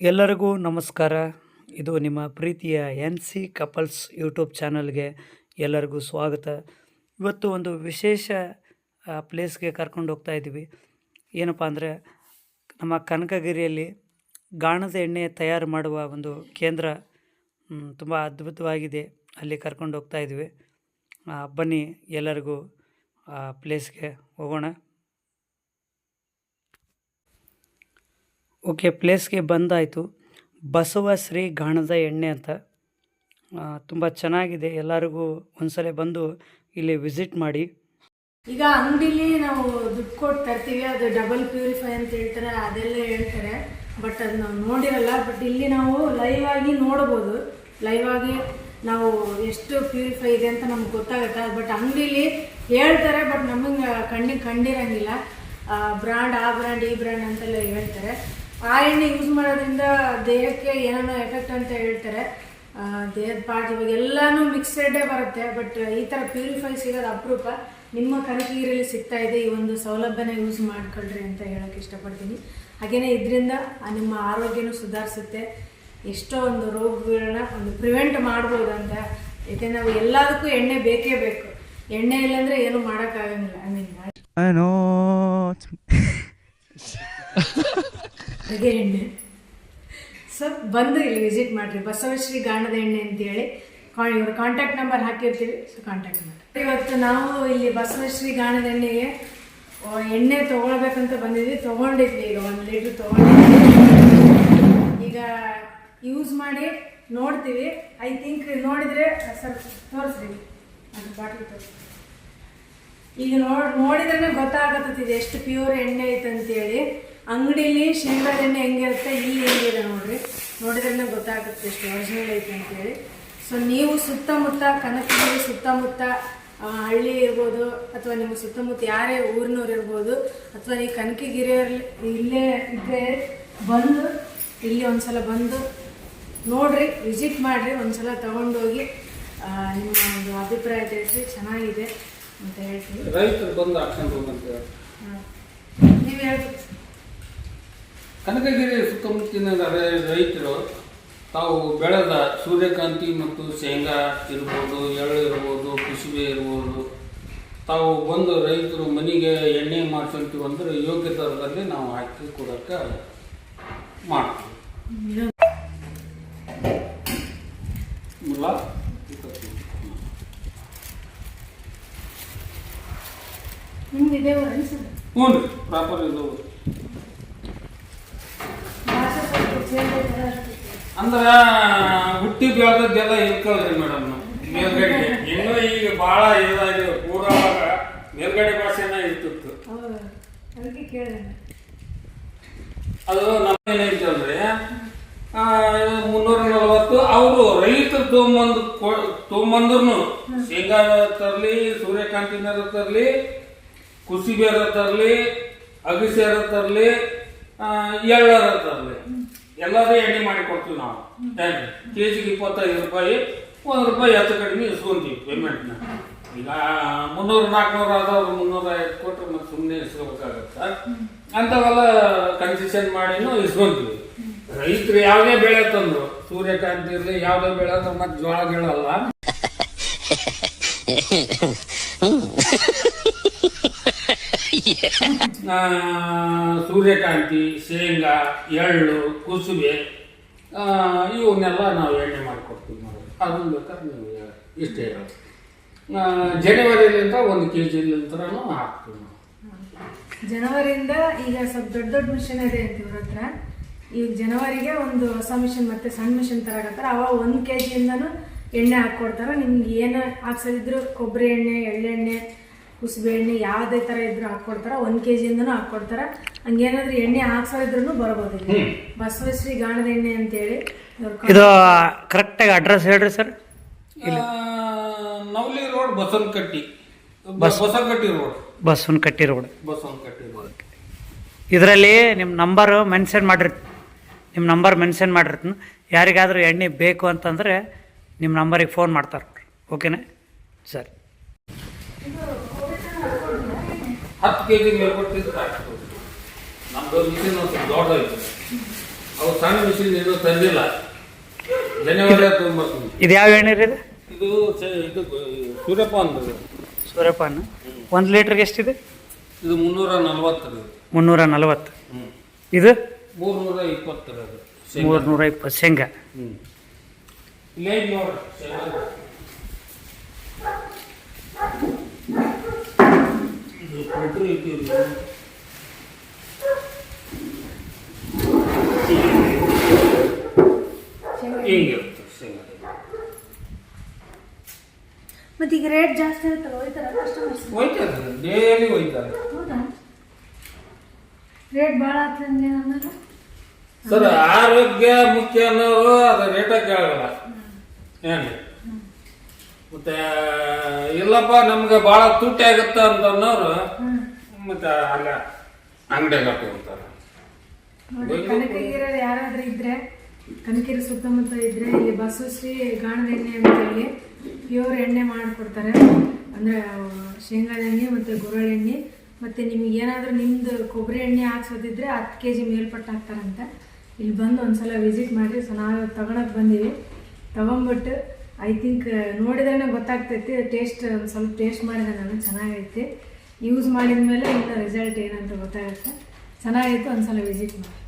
ಎಲ್ಲರಿಗೂ ನಮಸ್ಕಾರ. ಇದು ನಿಮ್ಮ ಪ್ರೀತಿಯ ಎನ್ ಸಿ ಕಪಲ್ಸ್ ಯೂಟ್ಯೂಬ್ ಚಾನಲ್ಗೆ ಎಲ್ಲರಿಗೂ ಸ್ವಾಗತ. ಇವತ್ತು ಒಂದು ವಿಶೇಷ ಪ್ಲೇಸ್ಗೆ ಕರ್ಕೊಂಡು ಹೋಗ್ತಾ ಇದ್ದೀವಿ. ಏನಪ್ಪ ಅಂದರೆ, ನಮ್ಮ ಕನಕಗಿರಿಯಲ್ಲಿ ಗಾಣದ ಎಣ್ಣೆ ತಯಾರು ಮಾಡುವ ಒಂದು ಕೇಂದ್ರ ತುಂಬ ಅದ್ಭುತವಾಗಿದೆ. ಅಲ್ಲಿ ಕರ್ಕೊಂಡು ಹೋಗ್ತಾ ಇದ್ದೀವಿ. ಬನ್ನಿ ಎಲ್ಲರಿಗೂ ಪ್ಲೇಸ್ಗೆ ಹೋಗೋಣ. ಓಕೆ, ಪ್ಲೇಸ್ಗೆ ಬಂದಾಯಿತು. ಬಸವಶ್ರೀ ಗಾಣದ ಎಣ್ಣೆ ಅಂತ. ತುಂಬ ಚೆನ್ನಾಗಿದೆ. ಎಲ್ಲರಿಗೂ ಒಂದ್ಸಲ ಬಂದು ಇಲ್ಲಿ ವಿಸಿಟ್ ಮಾಡಿ. ಈಗ ಅಂಗಡಿಲಿ ನಾವು ದುಡ್ಡು ಕೊಟ್ಟು ತರ್ತೀವಿ. ಅದು ಡಬಲ್ ಪ್ಯೂರಿಫೈ ಅಂತ ಹೇಳ್ತಾರೆ. ಅದೆಲ್ಲ ಹೇಳ್ತಾರೆ. ಬಟ್ ಅದು ನಾವು ನೋಡಿರಲ್ಲ. ಬಟ್ ಇಲ್ಲಿ ನಾವು ಲೈವ್ ಆಗಿ ನೋಡ್ಬೋದು. ಲೈವ್ ಆಗಿ ನಾವು ಎಷ್ಟು ಪ್ಯೂರಿಫೈ ಇದೆ ಅಂತ ನಮ್ಗೆ ಗೊತ್ತಾಗುತ್ತೆ. ಬಟ್ ಅಂಗಡಿಲಿ ಹೇಳ್ತಾರೆ. ಬಟ್ ನಮಗೆ ಕಣ್ಣಿಗೆ ಕಂಡಿರಂಗಿಲ್ಲ. ಬ್ರ್ಯಾಂಡ್, ಆ ಬ್ರ್ಯಾಂಡ್, ಈ ಬ್ರ್ಯಾಂಡ್ ಅಂತೆಲ್ಲ ಹೇಳ್ತಾರೆ. ಆ ಎಣ್ಣೆ ಯೂಸ್ ಮಾಡೋದ್ರಿಂದ ದೇಹಕ್ಕೆ ಏನೇನೋ ಎಫೆಕ್ಟ್ ಅಂತ ಹೇಳ್ತಾರೆ. ದೇಹದ ಪಾರ್ಟ್ ಇವಾಗ ಎಲ್ಲಾನು ಮಿಕ್ಸೆಡೇ ಬರುತ್ತೆ ಬಟ್ ಈ ಥರ ಪ್ಯೂರಿಫೈ ಸಿಗೋದು ಅಪರೂಪ. ನಿಮ್ಮ ಕನಕಗಿರಿಯಲ್ಲಿ ಸಿಗ್ತಾ ಇದೆ ಈ ಒಂದು ಸೌಲಭ್ಯನ ಯೂಸ್ ಮಾಡ್ಕೊಳ್ರಿ ಅಂತ ಹೇಳೋಕ್ಕೆ ಇಷ್ಟಪಡ್ತೀನಿ. ಹಾಗೆಯೇ ಇದರಿಂದ ನಿಮ್ಮ ಆರೋಗ್ಯನೂ ಸುಧಾರಿಸುತ್ತೆ. ಎಷ್ಟೋ ಒಂದು ರೋಗಗಳನ್ನ ಒಂದು ಪ್ರಿವೆಂಟ್ ಮಾಡ್ಬೋದು ಅಂತ. ಯಾಕೆಂದ್ರೆ ನಾವು ಎಲ್ಲದಕ್ಕೂ ಎಣ್ಣೆ ಬೇಕೇ ಬೇಕು. ಎಣ್ಣೆ ಇಲ್ಲಾಂದ್ರೆ ಏನು ಮಾಡೋಕ್ಕಾಗಂಗಿಲ್ಲ ಐ ಮೀನ್ ಅದೇ ಎಣ್ಣೆ. ಸೊ ಬಂದು ಇಲ್ಲಿ ವಿಸಿಟ್ ಮಾಡಿರಿ. ಬಸವಶ್ರೀ ಗಾಣದ ಎಣ್ಣೆ ಅಂತೇಳಿ. ಕಾ- ಇವರು ಕಾಂಟ್ಯಾಕ್ಟ್ ನಂಬರ್ ಹಾಕಿರ್ತೀವಿ. ಸೊ ಕಾಂಟ್ಯಾಕ್ಟ್ ಮಾಡಿ ಇವತ್ತು ನಾವು ಇಲ್ಲಿ ಬಸವಶ್ರೀ ಗಾಣದ ಎಣ್ಣೆಗೆ ಎಣ್ಣೆ ತೊಗೊಳ್ಬೇಕಂತ ಬಂದಿದ್ವಿ. ತೊಗೊಂಡಿದ್ವಿ ಈಗ ಒಂದು ಲೀಟ್ರ್ ತೊಗೊಂಡಿದ್ವಿ. ಈಗ ಯೂಸ್ ಮಾಡಿ ನೋಡ್ತೀವಿ. ಐ ಥಿಂಕ್ ನೋಡಿದರೆ ಸ್ವಲ್ಪ ತೋರಿಸ್ರಿ. ಅದು ಬಾಟ್ಲಿ ತೋರಿಸಿ ಈಗ ನೋಡಿ ನೋಡಿದ್ರೆ ಗೊತ್ತಾಗತ್ತಿದೆ ಎಷ್ಟು ಪ್ಯೂರ್ ಎಣ್ಣೆ ಐತೆ ಅಂತೇಳಿ ಅಂಗಡಿಲಿ ಶೇಂಗಾದ ಎಣ್ಣೆ ಹೆಂಗಿರುತ್ತೆ ಇಲ್ಲಿ ಹೆಂಗಿದೆ ನೋಡ್ರಿ. ನೋಡಿದ್ರೆ ಗೊತ್ತಾಗುತ್ತೆ ಎಷ್ಟು ಒರಿಜಿನಲ್ ಐತೆ ಅಂತೇಳಿ. ಸೊ ನೀವು ಸುತ್ತಮುತ್ತ ಕನಕಗಿರಿ ಸುತ್ತಮುತ್ತ ಹಳ್ಳಿ ಇರ್ಬೋದು ಅಥವಾ ನಿಮ್ಮ ಸುತ್ತಮುತ್ತ ಯಾರೇ ಊರಿನವ್ರು ಇರ್ಬೋದು ಅಥವಾ ಈ ಕನಕಗಿರಿಯಲ್ಲಿ ಇಲ್ಲೇ ಇದ್ದರೆ ಬಂದು ಇಲ್ಲಿ ಒಂದ್ಸಲ ಬಂದು ನೋಡ್ರಿ ವಿಸಿಟ್ ಮಾಡಿರಿ ಒಂದ್ಸಲ ತಗೊಂಡೋಗಿ ಆ, ನಿಮ್ಮ ಒಂದು ಅಭಿಪ್ರಾಯ ತಿಳಿಸಿ ಚೆನ್ನಾಗಿದೆ ಅಂತ ಹೇಳ್ತೀವಿ ರೈತರು ಬಂದು ಹಾಕ್ಕೊಂಡು ಹೋಗಂತ. ನೀವು ಹೇಳ್ಬೇಕು. ಕನಕಗಿರಿ ಸುತ್ತಮುತ್ತಿನ ರೈತರು ತಾವು ಬೆಳೆದ ಸೂರ್ಯಕಾಂತಿ ಮತ್ತು ಶೇಂಗಾ ಇರ್ಬೋದು ಎಳ್ಳು ಇರ್ಬೋದು ಕುಸುಬೆ ಇರ್ಬೋದು. ತಾವು ಬಂದು ರೈತರು ಮನೆಗೆ ಎಣ್ಣೆ ಮಾಡ್ಕೊಂತೀವಿ ಅಂದರೆ ಯೋಗ್ಯ ದರದಲ್ಲಿ ನಾವು ಹಾಕಿ ಕೊಡೋಕ್ಕೆ ಮಾಡ್ತೀವಿ. ಹ್ಞೂ ರೀ ಪ್ರಾಪರ್ ಇದು. ಅಂದ್ರ ಹುಟ್ಟಿ ಬೆಳೆದದ್ದೆಲ್ಲ ಇಳ್ಕೊಳ್ರಿ ಮೇಡಮ್ ಮೇಲ್ಗಡೆ. ಇನ್ನೂ ಈಗ ಬಹಳ ಇದಾಗಿದೆ ಪೂರ್ವವಾಗ ಮೇಲ್ಗಡೆ ಭಾಷೆನ ಇರ್ತಿತ್ತು. ಅದು ನಮ್ಗೇನೈತಲ್ರಿ ಮುನ್ನೂರ ನಲವತ್ತು ಅವರು ರೈತರು ತೊಗೊಂಬಂದು ತೊಗೊಂಬಂದ್ರು ಶೇಂಗಾ ತರ್ಲಿ ಸೂರ್ಯಕಾಂತಿನ ತರ್ಲಿ ಕುಸಿಬೇರ ತರ್ಲಿ ಅಗಸೆರ ತರ್ಲಿ ಎಳ್ಳರ ತರ್ಲಿ. ಎಲ್ಲರೂ ಎಣ್ಣೆ ಮಾಡಿ ಕೊಡ್ತೀವಿ ನಾವು. ಕೆ ಜಿಗೆ ಇಪ್ಪತ್ತೈದು ರೂಪಾಯಿ, ಒಂದು ರೂಪಾಯಿ ಹೆಚ್ಚು ಕಡಿಮೆ ಇಸ್ಕೊಂತೀವಿ ಪೇಮೆಂಟ್ನ ಈಗ ಮುನ್ನೂರು, ನಾಲ್ಕುನೂರು ಆದವ್ರು ಮುನ್ನೂರ ಐದು ಕೊಟ್ಟರೆ ಮತ್ತೆ ಸುಮ್ಮನೆ ಇಸ್ಕೋಬೇಕಾಗತ್ತೆ ಅಂಥವೆಲ್ಲ ಕನ್ಸೆಷನ್ ಮಾಡಿನೂ ಇಸ್ಕೊಂತೀವಿ. ರೈತರು ಯಾವುದೇ ಬೆಳೆ ತಂದ್ರು, ಸೂರ್ಯಕಾಂತಿ ಇರಲಿ, ಯಾವುದೇ ಬೆಳೆ ಅಂದ್ರೆ ಮತ್ತೆ ಜೋಳ ಗೀಳಲ್ಲ ಸೂರ್ಯಕಾಂತಿ ಶೇಂಗಾ ಎಳ್ಳು ಕುಸುಬೆ ಇವನ್ನೆಲ್ಲ ನಾವು ಎಣ್ಣೆ ಮಾಡಿಕೊಡ್ತೀವಿ ನಾವು ಅದನ್ನು ಬೇಕಾದ್ರೆ ನೀವು ಇಷ್ಟೇ ಹೇಳೋದು ಜನವರಿಲಿಂದ ಒಂದು ಕೆ ಜಿಲಿಂತ್ರನೂ ಹಾಕ್ತೀವಿ ನಾವು. ಜನವರಿಯಿಂದ ಈಗ ಸ್ವಲ್ಪ ದೊಡ್ಡ ದೊಡ್ಡ ಮಿಷನ್ ಇದೆ ಅಂತ ಇವ್ರ ಹತ್ರ. ಈಗ ಜನವರಿಗೆ ಒಂದು ಹೊಸ ಮಿಷನ್ ಮತ್ತೆ ಸಣ್ಣ ಮಿಷನ್ ತರಕತ್ತಾರ. ಅವ ಒಂದು ಕೆ ಜಿಯಿಂದನೂ ಎಣ್ಣೆ ಹಾಕ್ಕೊಡ್ತಾರ. ನಿಮ್ಗೆ ಏನು ಹಾಕ್ಸೋದಿದ್ರು ಕೊಬ್ಬರಿ ಎಣ್ಣೆ ಎಳ್ಳೆಣ್ಣೆ ಕುಸುಬೆ ಎಣ್ಣೆ ಯಾವುದೇ ಥರ ಇದ್ರೂ ಹಾಕ್ಕೊಡ್ತಾರ ಒಂದು ಕೆ ಜಿಯಿಂದನೂ ಹಾಕ್ಕೊಡ್ತಾರ. ಹಂಗೇನಾದ್ರೂ ಎಣ್ಣೆ ಹಾಕ್ಸೋದಿದ್ರು ಬರ್ಬೋದು ಇಲ್ಲಿ ಬಸವಶ್ರೀ ಗಾಣದ ಎಣ್ಣೆ ಅಂತೇಳಿ. ಹೇಳಿ ಇದು ಕರೆಕ್ಟಾಗಿ ಅಡ್ರೆಸ್ ಹೇಳ್ರಿ sir Navali road Basavanakatti. Basavanakatti road. Basavanakatti road. Basavanakatti road. ಇದರಲ್ಲಿ ನಿಮ್ಮ ನಂಬರು ಮೆನ್ಷನ್ ಮಾಡಿರ್ತೀನಿ ನಿಮ್ಮ ನಂಬರ್ ಮೆನ್ಷನ್ ಮಾಡಿರ್ತೀನಿ. ಯಾರಿಗಾದರೂ ಎಣ್ಣೆ ಬೇಕು ಅಂತಂದರೆ ನಿಮ್ಮ ನಂಬರಿಗೆ ಫೋನ್ ಮಾಡ್ತಾರೆ. ಓಕೆನಾ ಸರಿ. ಹತ್ತು ಕೆ ಜಿ ಮೇಲ್ಪಟ್ಟಿದ್ದು ಹಾಕ್ತೀವಿ ನಮ್ದು ಮಿಷಿನ್ ಒಂದು ಸ್ವಲ್ಪ ದೊಡ್ಡ ಐತೆ ಅವು ಸಣ್ಣ ಮಿಷಿನ್ ಇನ್ನೂ ತಂದಿಲ್ಲ ಧನ್ಯವಾದ ಇದು ಯಾವ ಎಣ್ಣೆ ರೀ ಇದು? ಇದು ಚ- ಇದು ಸೂರ್ಯಪಾನ ಇದು. ಸೂರ್ಯಪಾನ. ಒಂದು ಲೀಟ್ರಿಗೆ ಎಷ್ಟಿದೆ? ಇದು ಮುನ್ನೂರ ನಲ್ವತ್ತು ರೀ. ಮುನ್ನೂರ ನಲವತ್ತು. ಹ್ಞೂ ಇದು? ಮೂರ್ನೂರ ಇಪ್ಪತ್ತು ರೀ ಅದು. ಶೇಂಗಾ. ಮೂರ್ನೂರ ಇಪ್ಪತ್ತು. ಶೇಂಗಾ. ಹ್ಞೂ ಇಲ್ಲೇ ಐತ್ ನೋಡ್ರಿ ಶೇಂಗಾ. ಇದು ಕೊಟ್ರಿ ಇಟ್ಟಿರಿ. ಹಿಂಗಿರುತ್ತೆ ಶೇಂಗಾ ಮತ್ತೆ ಈಗ ರೇಟ್ ಜಾಸ್ತಿ ಇರುತ್ತಲ್ಲ ಹೋಯ್ತಾರ? ಕಸ್ಟಮರ್ಸ್ ಡೈಲಿ ಹೌದಾ? ರೇಟ್ ಭಾಳ ಅನ್ನಲ್ಲ ಸರ್ ಆರೋಗ್ಯ ಮುಖ್ಯ ಅನ್ನೋರು ಅದು ರೇಟ ಕೇಳಲ್ಲ. ಏನು ಮತ್ತೆ ಇಲ್ಲಪ್ಪ ನಮ್ಗೆ ಬಹಳ ತುಟ್ಟಿ ಆಗತ್ತ ಅಂತ ಅನ್ನೋರು ಮತ್ತೆ ಅಲ್ಲ ಅಂಗಡಿಯಾಗ ತಗೋತಾರ ಯಾರಾದ್ರೂ ಇದ್ರೆ ಕನಕಗಿರಿ ಸುತ್ತಮುತ್ತ ಇದ್ರೆ ಇಲ್ಲಿ ಬಸವಶ್ರೀ ಗಾಣದ ಎಣ್ಣೆ ಅಂತ ಹೇಳಿ ಪ್ಯೂರ್ ಎಣ್ಣೆ ಮಾಡಿಕೊಡ್ತಾರೆ. ಅಂದ್ರೆ ಶೇಂಗಾದ ಎಣ್ಣೆ ಮತ್ತೆ ಗುರಳ ಎಣ್ಣೆ. ಮತ್ತೆ ನಿಮ್ಗೆ ಏನಾದರೂ ನಿಮ್ದು ಕೊಬ್ಬರಿ ಎಣ್ಣೆ ಹಾಕ್ಸೋದಿದ್ರೆ ಹತ್ತು ಕೆ ಜಿ ಮೇಲ್ಪಟ್ಟು ಹಾಕ್ತಾರಂತೆ. ಇಲ್ಲಿ ಬಂದು ಒಂದ್ಸಲ ವಿಸಿಟ್ ಮಾಡಿರಿ. ಸೊ ನಾವು ತಗೊಳಕ್ಕೆ ಬಂದೀವಿ. ತಗೊಂಬಿಟ್ಟು ಐ ಥಿಂಕ್ ನೋಡಿದ್ರೆ ಗೊತ್ತಾಗ್ತೈತಿ ಟೇಸ್ಟ್ ಒಂದು ಸ್ವಲ್ಪ ಟೇಸ್ಟ್ ಮಾಡಿದೆ ನಾನು, ಚೆನ್ನಾಗೈತಿ. ಯೂಸ್ ಮಾಡಿದ ಮೇಲೆ ಇನ್ನು ರಿಸಲ್ಟ್ ಏನಂತ ಗೊತ್ತಾಗುತ್ತೆ. ಚೆನ್ನಾಗಿತ್ತು ಒಂದ್ಸಲ ವಿಸಿಟ್ ಮಾಡಿ.